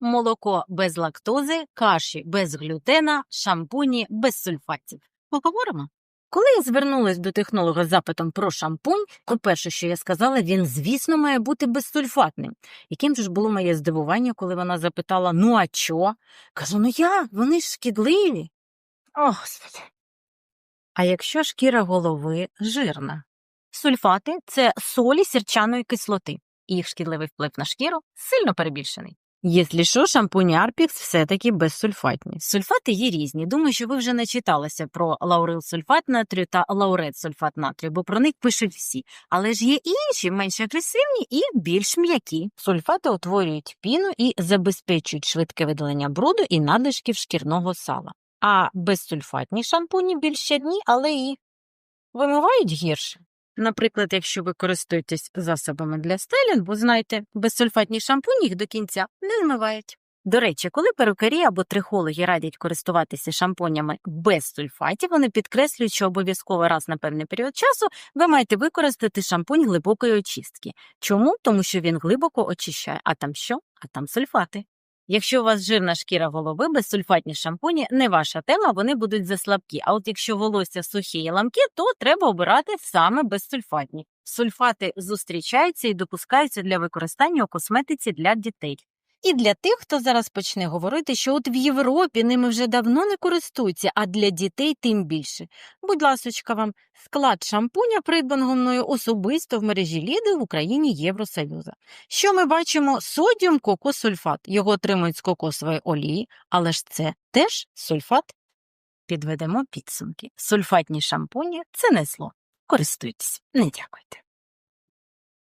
молоко без лактози, каші без глютена, шампуні без сульфатів. Поговоримо? Коли я звернулась до технолога з запитом про шампунь, то перше, що я сказала, він, звісно, має бути безсульфатним. Яким ж було моє здивування, коли вона запитала: ну а чо? Кажу, ну як, вони ж шкідливі. О, Господи. А якщо шкіра голови жирна? Сульфати це солі сірчаної кислоти, їх шкідливий вплив на шкіру сильно перебільшений. Якщо що, шампуні Арпікс все-таки безсульфатні. Сульфати є різні. Думаю, що ви вже не читалися про лаурил сульфат натрію та лаурет сульфат натрію, бо про них пишуть всі. Але ж є інші, менш агресивні і більш м'які. Сульфати утворюють піну і забезпечують швидке видалення бруду і надлишків шкірного сала. А безсульфатні шампуні більш щадні, але і вимивають гірше. Наприклад, якщо ви користуєтесь засобами для стелінгу, знайте, безсульфатні шампуні їх до кінця не змивають. До речі, коли перукарі або трихологи радять користуватися шампунями без сульфатів, вони підкреслюють, що обов'язково раз на певний період часу ви маєте використати шампунь глибокої очистки. Чому? Тому що він глибоко очищає. А там що? А там сульфати. Якщо у вас жирна шкіра голови, безсульфатні шампуні не ваша тема, вони будуть заслабкі. А от якщо волосся сухі і ламкі, то треба обирати саме безсульфатні. Сульфати зустрічаються і допускаються для використання у косметиці для дітей. І для тих, хто зараз почне говорити, що от в Європі ними вже давно не користуються, а для дітей тим більше. Будь ласочка вам, склад шампуня, придбаного мною особисто в мережі Ліди в Україні Євросоюзу. Що ми бачимо? Содіум кокосульфат. Його отримують з кокосової олії, але ж це теж сульфат. Підведемо підсумки. Сульфатні шампуні це не зло. Користуйтесь, не дякуйте.